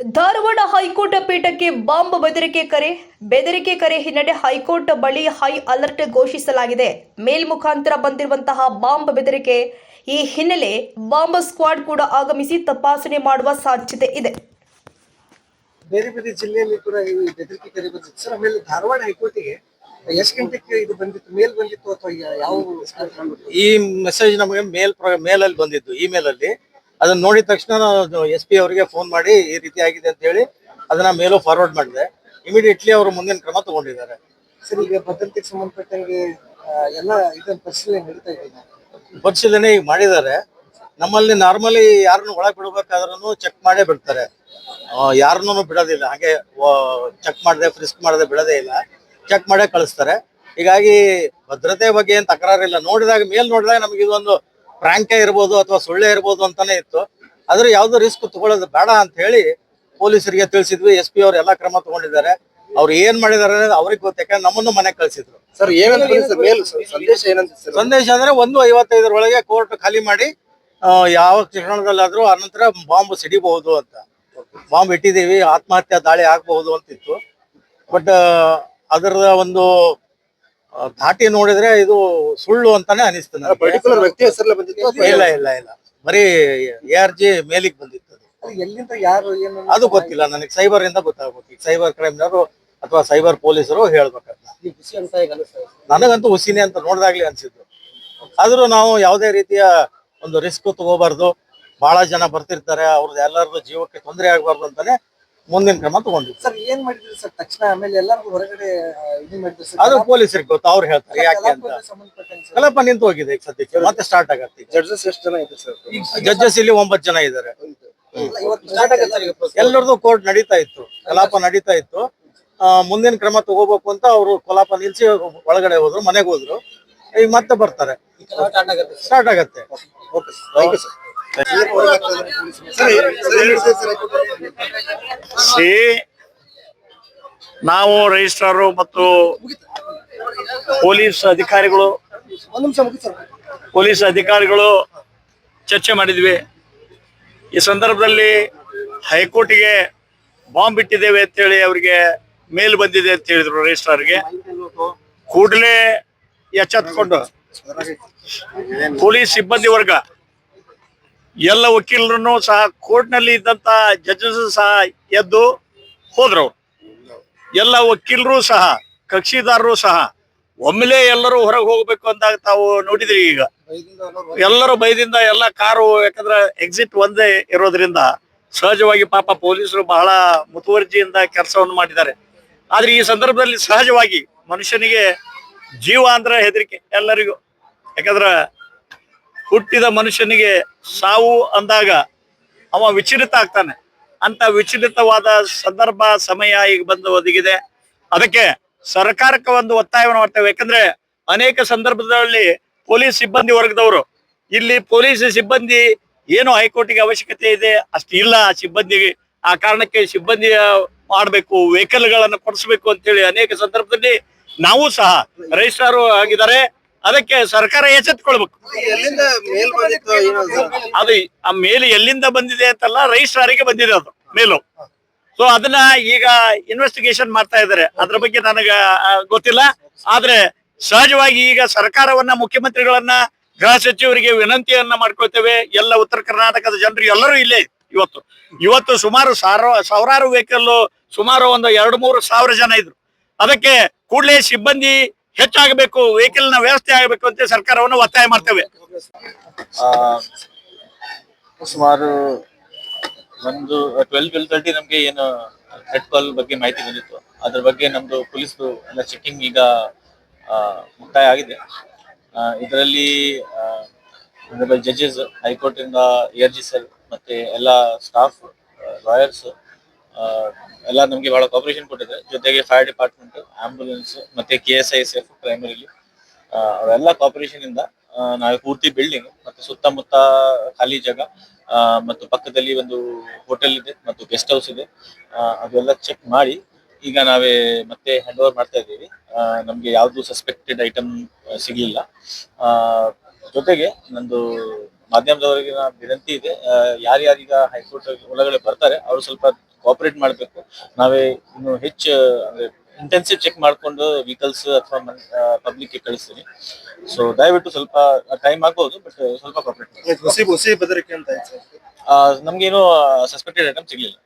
Dharwad high court ಪೀಠಕ್ಕೆ bomb ಬೆದರಿಕೆ ಕರೆ ಬೆದರಿಕೆ ಕರೆ ಹಿನ್ನೆಲೆ ಹೈಕೋರ್ಟ್ ಬಳಿ ಹೈ ಅಲರ್ಟ್ ಘೋಷಿಸಲಾಗಿದೆ. ಮೇಲ್ಮುಖಾಂತರ ಬಂದಿರುವಂತಹ ಬಾಂಬ್ ಬೆದರಿಕೆ ಈ ಹಿನ್ನೆಲೆ ಬಾಂಬ್ ಸ್ಕ್ವಾಡ್ ಕೂಡ ಆಗಮಿಸಿ ತಪಾಸಣೆ ಮಾಡುವ ಸಾಧ್ಯತೆ ಇದೆ. ಬೇರೆ ಬೇರೆ ಜಿಲ್ಲೆಯಲ್ಲಿ ಕೂಡ ಈ ಬೆದರಿಕೆ ಕರೆ ಬಂದಿತ್ತು. ಸರ್ ಆಮೇಲೆ ಧಾರವಾಡ ಹೈಕೋರ್ಟಿಗೆ ಎಷ್ಟು ಗಂಟೆಗೆ ಇದು ಬಂದಿತ್ತು? ಮೇಲ್ ಬಂದಿತ್ತು ಅಥವಾ ಯಾವ ಈ ಮೆಸೇಜ್ ನಮಗೆ ಮೇಲ್ ಮೇಲಲ್ಲಿ ಬಂದಿತ್ತು ಬಂದಿದ್ದು ಇಮೇಲ್ ಅಲ್ಲಿ. ಅದನ್ನ ನೋಡಿದ ತಕ್ಷಣ ನಾನು ಎಸ್ ಪಿ ಅವರಿಗೆ ಫೋನ್ ಮಾಡಿ ಈ ರೀತಿ ಆಗಿದೆ ಅಂತ ಹೇಳಿ ಅದನ್ನ ಮೇಲೂ ಫಾರ್ವರ್ಡ್ ಮಾಡಿದೆ. ಇಮಿಡಿಯೇಟ್ಲಿ ಅವರು ಮುಂದಿನ ಕ್ರಮ ತಗೊಂಡಿದ್ದಾರೆ. ಸರ್ ಈಗ ಭದ್ರತೆಗೆ ಸಂಬಂಧಪಟ್ಟಂಗೆ ಎಲ್ಲ ಇದನ್ನ ಪರಿಶೀಲನೆ ನಡೀತಾ ಇದೆ ಪರಿಶೀಲನೆ ಈಗ ಮಾಡಿದ್ದಾರೆ. ನಮ್ಮಲ್ಲಿ ನಾರ್ಮಲಿ ಯಾರನ್ನು ಒಳಗೆ ಬಿಡಬೇಕಾದ್ರೂ ಚೆಕ್ ಮಾಡೇ ಬಿಡ್ತಾರೆ. ಯಾರನ್ನೂ ಬಿಡೋದಿಲ್ಲ. ಹಾಗೆ ಚೆಕ್ ಮಾಡದೆ ಫ್ರಿಸ್ಕ್ ಮಾಡದೆ ಬಿಡೋದೇ ಇಲ್ಲ. ಚೆಕ್ ಮಾಡೇ ಕಳಿಸ್ತಾರೆ. ಹೀಗಾಗಿ ಭದ್ರತೆ ಬಗ್ಗೆ ಏನ್ ತಕರಾರಿಲ್ಲ. ನೋಡಿದಾಗ ಮೇಲ್ ನೋಡಿದಾಗ ನಮಗೆ ಇದೊಂದು ಪ್ರಾಂಕ್ಯ ಇರ್ಬೋದು ಅಥವಾ ಸುಳ್ಳೆ ಇರ್ಬೋದು ಅಂತಾನೆ ಇತ್ತು. ಆದ್ರೆ ಯಾವ್ದು ರಿಸ್ಕ್ ತಗೊಳ್ಳೋದು ಬೇಡ ಅಂತ ಹೇಳಿ ಪೊಲೀಸರಿಗೆ ತಿಳಿಸಿದ್ವಿ. ಎಸ್ ಪಿ ಅವ್ರು ಎಲ್ಲಾ ಕ್ರಮ ತಗೊಂಡಿದ್ದಾರೆ. ಅವ್ರು ಏನ್ ಮಾಡಿದಾರೆ ಅನ್ನೋದು ಅವ್ರಿಗೆ ಗೊತ್ತಾಕ ನಮ್ಮನ್ನು ಮನೆ ಕಳ್ಸಿದ್ರು. ಸರ್ ಸಂದೇಶ ಸಂದೇಶ ಅಂದ್ರೆ ಒಂದು ಐವತ್ತೈದರೊಳಗೆ ಕೋರ್ಟ್ ಖಾಲಿ ಮಾಡಿ ಯಾವ ಕ್ಷಣದಲ್ಲಾದ್ರೂ ಅನಂತರ ಬಾಂಬ್ ಸಿಡಿಬಹುದು ಅಂತ. ಬಾಂಬ್ ಇಟ್ಟಿದೀವಿ ಆತ್ಮಹತ್ಯಾ ದಾಳಿ ಆಗಬಹುದು ಅಂತಿತ್ತು. ಬಟ್ ಅದರ ಒಂದು ಆ, ಧಾಟಿ ನೋಡಿದ್ರೆ ಇದು ಸುಳ್ಳು ಅಂತಾನೆ ಅನಿಸ್ತು ನನಗೆ. ಪರ್ಟಿಕ್ಯುಲರ್ ವ್ಯಕ್ತಿ ಹೆಸರಲ್ಲ ಬಂದಿತ್ತು ಅಥವಾ ಇಲ್ಲ ಇಲ್ಲ ಇಲ್ಲ ಬರೀ ಎ ಆರ್ ಜಿ ಮೇಲಿಗೆ ಬಂದಿತ್ತು ಅದು. ಎಲ್ಲಿಂದ ಯಾರು ಏನು ಅದು ಗೊತ್ತಿಲ್ಲ ನನಗೆ ಸೈಬರ್ ಇಂದ ಗೊತ್ತಾಗ್ಬೇಕು ಈಗ ಸೈಬರ್ ಕ್ರೈಮ್ನವರು ಅಥವಾ ಸೈಬರ್ ಪೊಲೀಸರು ಹೇಳ್ಬೇಕಂತ ಈ ಖುಷಿ ಅಂತ ಈಗ ಅನಿಸ್ತಾ ಇದೆ. ನನಗಂತೂ ಹುಸಿನೇ ಅಂತ ನೋಡಿದಾಗ್ಲೇ ಅನ್ಸಿದ್ದು ಆದ್ರೂ ನಾವು ಯಾವುದೇ ರೀತಿಯ ಒಂದು ರಿಸ್ಕ್ ತಗೋಬಾರ್ದು ಬಹಳ ಜನ ಬರ್ತಿರ್ತಾರೆ ಅವ್ರದ್ದು ಎಲ್ಲರದ್ದು ಜೀವಕ್ಕೆ ತೊಂದರೆ ಆಗ್ಬಾರ್ದು ಅಂತಾನೆ ಮುಂದಿನ ಕ್ರಮ ತಗೊಂಡಿದ್ವಿ ಸರ್ ಏನ್ ಮಾಡಿದ್ರಿ ಸರ್? ತಕ್ಷಣ ಆಮೇಲೆ ಎಲ್ಲರಿಗೂ ಹೊರಗಡೆ ಇದು ಮಾಡಿದ್ರಿ ಸರ್? ಅದು ಪೊಲೀಸರಿಗೆ ಗೊತ್ತು ಅವ್ರು ಹೇಳ್ತಾರೆ ಯಾಕೆ ಅಂತ. ಕಲಾಪ ನಿಂತು ಹೋಗಿದೆ ಈಗ ಸದ್ಯಕ್ಕೆ ಮತ್ತೆ ಸ್ಟಾರ್ಟ್ ಆಗತ್ತೆ ಜಡ್ಜಸ್ ಎಷ್ಟು ಜನ ಇದೆ ಸರ್? ಜಡ್ಜಸ್ ಇಲ್ಲಿ ಒಂಬತ್ತು ಜನ ಇದ್ದಾರೆ. ಇವತ್ತು ಸ್ಟಾರ್ಟ್ ಆಗತ್ತೆ ಈಗ process. ಎಲ್ಲರದು ಕೋರ್ಟ್ ನಡೀತಾ ಇತ್ತು ಕಲಾಪ ನಡೀತಾ ಇತ್ತು. ಮುಂದಿನ ಕ್ರಮ ತಗೋಬೇಕು ಅಂತ ಅವರು ಕಲಾಪ ನಿಲ್ಸಿ ಒಳಗಡೆ ಹೋದ್ರು ಮನೆಗೆ ಹೋದ್ರು. ಈಗ ಮತ್ತೆ ಬರ್ತಾರೆ. ಸ್ಟಾರ್ಟ್ ಆಗತ್ತೆ ಓಕೆ ಥ್ಯಾಂಕ್ ಯು ಸರ್ ಸಿ ನಾವು ರಿಜಿಸ್ಟ್ರಾರು ಮತ್ತು ಪೊಲೀಸ್ ಅಧಿಕಾರಿಗಳು ಪೊಲೀಸ್ ಅಧಿಕಾರಿಗಳು ಚರ್ಚೆ ಮಾಡಿದ್ವಿ. ಈ ಸಂದರ್ಭದಲ್ಲಿ ಹೈಕೋರ್ಟಿಗೆ ಬಾಂಬ್ ಇಟ್ಟಿದ್ದೇವೆ ಅಂತೇಳಿ ಅವರಿಗೆ ಮೇಲ್ ಬಂದಿದೆ ಅಂತ ಹೇಳಿದ್ರು ರಿಜಿಸ್ಟ್ರಾರ್ಗೆ ಕೂಡಲೇ ಎಚ್ಚೆತ್ಕೊಂಡು ಪೊಲೀಸ್ ಸಿಬ್ಬಂದಿ ವರ್ಗ ಎಲ್ಲ ವಕೀಲರನ್ನು ಸಹ ಕೋರ್ಟ್ನಲ್ಲಿ ಇದ್ದಂತ ಜಡ್ಜಸ್ ಸಹ ಎದ್ದು ಹೋದ್ರು. ಎಲ್ಲ ವಕೀಲರು ಸಹ, ಕಕ್ಷಿದಾರರು ಸಹ ಒಮ್ಮೆಲೆ ಎಲ್ಲರೂ ಹೊರಗೆ ಹೋಗ್ಬೇಕು ಅಂದಾಗ ತಾವು ನೋಡಿದ್ರಿ ಈಗ. ಎಲ್ಲರೂ ಭಯದಿಂದ ಎಲ್ಲ ಕಾರು ಯಾಕಂದ್ರೆ ಎಕ್ಸಿಟ್ ಒಂದೇ ಇರೋದ್ರಿಂದ ಸಹಜವಾಗಿ ಪಾಪ ಪೊಲೀಸರು ಬಹಳ ಮುತುವರ್ಜಿಯಿಂದ ಕೆಲಸವನ್ನು ಮಾಡಿದ್ದಾರೆ. ಆದ್ರೆ ಈ ಸಂದರ್ಭದಲ್ಲಿ ಸಹಜವಾಗಿ ಮನುಷ್ಯನಿಗೆ ಜೀವ ಅಂದ್ರೆ ಹೆದರಿಕೆ ಎಲ್ಲರಿಗೂ. ಯಾಕಂದ್ರ ಹುಟ್ಟಿದ ಮನುಷ್ಯನಿಗೆ ಸಾವು ಅಂದಾಗ ಅವ ವಿಚಲಿತ ಆಗ್ತಾನೆ. ಅಂತ ವಿಚಲಿತವಾದ ಸಂದರ್ಭ ಸಮಯ ಈಗ ಬಂದು ಒದಗಿದೆ. ಅದಕ್ಕೆ ಸರ್ಕಾರಕ್ಕೆ ಒಂದು ಒತ್ತಾಯವನ್ನು ಮಾಡ್ತೇವೆ. ಯಾಕಂದ್ರೆ ಅನೇಕ ಸಂದರ್ಭದಲ್ಲಿ ಪೊಲೀಸ್ ಸಿಬ್ಬಂದಿ ವರ್ಗದವರು, ಇಲ್ಲಿ ಪೊಲೀಸ್ ಸಿಬ್ಬಂದಿ ಏನು ಹೈಕೋರ್ಟಿಗೆ ಅವಶ್ಯಕತೆ ಇದೆ? ಅಷ್ಟು ಇಲ್ಲ. ಆ ಸಿಬ್ಬಂದಿಗೆ ಆ ಕಾರಣಕ್ಕೆ ಸಿಬ್ಬಂದಿ ಮಾಡಬೇಕು ವೆಹಿಕಲ್ಗಳನ್ನು ಕೊಡಿಸ್ಬೇಕು ಅಂತೇಳಿ ಅನೇಕ ಸಂದರ್ಭದಲ್ಲಿ ನಾವು ಸಹ ರಿಜಿಸ್ಟ್ರಾರು ಆಗಿದ್ದಾರೆ. ಅದಕ್ಕೆ ಸರ್ಕಾರ ಎಚ್ಚೆತ್ಕೊಳ್ಬೇಕು. ಅದು? ಆ ಮೇಲೆ ಎಲ್ಲಿಂದ ಬಂದಿದೆ ಅಂತಲ್ಲ ರಿಜಿಸ್ಟ್ರಾರಿಗೆ ಬಂದಿದೆ ಅದು ಮೇಲು. ಸೊ ಅದನ್ನ ಈಗ ಇನ್ವೆಸ್ಟಿಗೇಷನ್ ಮಾಡ್ತಾ ಇದ್ದಾರೆ. ಅದ್ರ ಬಗ್ಗೆ ನನಗ ಗೊತ್ತಿಲ್ಲ. ಆದ್ರೆ ಸಹಜವಾಗಿ ಈಗ ಸರ್ಕಾರವನ್ನ ಮುಖ್ಯಮಂತ್ರಿಗಳನ್ನ ಗೃಹ ಸಚಿವರಿಗೆ ವಿನಂತಿಯನ್ನ ಮಾಡ್ಕೊಳ್ತೇವೆ. ಎಲ್ಲ ಉತ್ತರ ಕರ್ನಾಟಕದ ಜನರು ಎಲ್ಲರೂ ಇಲ್ಲೇ ಇವತ್ತು. ಇವತ್ತು ಸುಮಾರು ಸಾವಿರ ಸಾವಿರಾರು ವೆಹಿಕಲ್ ಸುಮಾರು ಒಂದು ಎರಡು ಮೂರು ಸಾವಿರ ಜನ ಇದ್ರು. ಅದಕ್ಕೆ ಕೂಡಲೇ ಸಿಬ್ಬಂದಿ ಹೆಚ್ಚಾಗಬೇಕು ವೆಹಿಕಲ್ನ ವ್ಯವಸ್ಥೆ ಆಗಬೇಕು ಅಂತ ಸರ್ಕಾರವನ್ನು ಒತ್ತಾಯ ಮಾಡ್ತೇವೆ. ಸುಮಾರು ಒಂದು ಟ್ವೆಲ್ ಟ್ವೆಲ್ ತರ್ಟಿ ನಮ್ಗೆ ಏನು ಹೆಡ್ ಕಾಲ್ ಬಗ್ಗೆ ಮಾಹಿತಿ ಬಂದಿತ್ತು. ಅದ್ರ ಬಗ್ಗೆ ನಮ್ದು ಪೊಲೀಸ್ ಎಲ್ಲ ಚೆಕಿಂಗ್ ಈಗ ಮುಕ್ತಾಯ ಆಗಿದೆ. ಇದರಲ್ಲಿ ಜಡ್ಜಸ್ ಹೈಕೋರ್ಟ್ ಇಂದ ಎರ್ ಜಿ ಸರ್ ಮತ್ತೆ ಎಲ್ಲ ಸ್ಟಾಫ್ ಲಾಯರ್ಸ್ ಎಲ್ಲ ನಮಗೆ ಬಹಳ ಕಾಪರೇಷನ್ ಕೊಟ್ಟಿದೆ ಜೊತೆಗೆ ಫೈರ್ ಡಿಪಾರ್ಟ್ಮೆಂಟ್ ಆಂಬುಲೆನ್ಸ್ ಮತ್ತೆ K S I F primarily ಅವೆಲ್ಲ ಕಾಪರೇಷನ್ ಇಂದ ನಾವು ಪೂರ್ತಿ ಬಿಲ್ಡಿಂಗ್ ಮತ್ತೆ ಸುತ್ತಮುತ್ತ ಖಾಲಿ ಜಾಗ ಮತ್ತು ಪಕ್ಕದಲ್ಲಿ ಒಂದು ಹೋಟೆಲ್ ಇದೆ ಮತ್ತು ಗೆಸ್ಟ್ ಹೌಸ್ ಇದೆ. ಅದೆಲ್ಲ ಚೆಕ್ ಮಾಡಿ, ಈಗ ನಾವೇ ಮತ್ತೆ ಹ್ಯಾಂಡ್ ಓವರ್ ಮಾಡ್ತಾ ಇದ್ದೀವಿ. ನಮಗೆ ಯಾವ್ದು ಸಸ್ಪೆಕ್ಟೆಡ್ ಐಟಮ್ ಸಿಗಲಿಲ್ಲ. ಜೊತೆಗೆ ನಂದು ಮಾಧ್ಯಮದವರಿಗೆ ವಿನಂತಿ ಇದೆ. ಯಾರ್ಯಾರೀಗ ಹೈಕೋರ್ಟ್ ಒಳಗಡೆ ಬರ್ತಾರೆ, ಅವರು ಸ್ವಲ್ಪ ಕೋಆಪರೇಟ್ ಮಾಡಬೇಕು. ನಾವೇ ಇನ್ನು ಹೆಚ್ಚು ಅಂದ್ರೆ ಇಂಟೆನ್ಸಿವ್ ಚೆಕ್ ಮಾಡ್ಕೊಂಡು ವೆಹಿಕಲ್ಸ್ ಅಥವಾ ಪಬ್ಲಿಕ್ ಕಳಿಸ್ತೀನಿ. ಸೊ ದಯವಿಟ್ಟು ಸ್ವಲ್ಪ ಟೈಮ್ ಆಗ್ಬಹುದು ಬಟ್ ಸ್ವಲ್ಪ ಕೋಆಪರೇಟ್ ಮಾಡಿ ಹುಸಿ ಹುಸಿ ಬೆದರಿಕೆ ಅಂತ ಸರ್? ನಮ್ಗೇನು ಸಸ್ಪೆಕ್ಟೆಡ್ ಐಟಮ್ ಸಿಗ್ಲಿಲ್ಲ.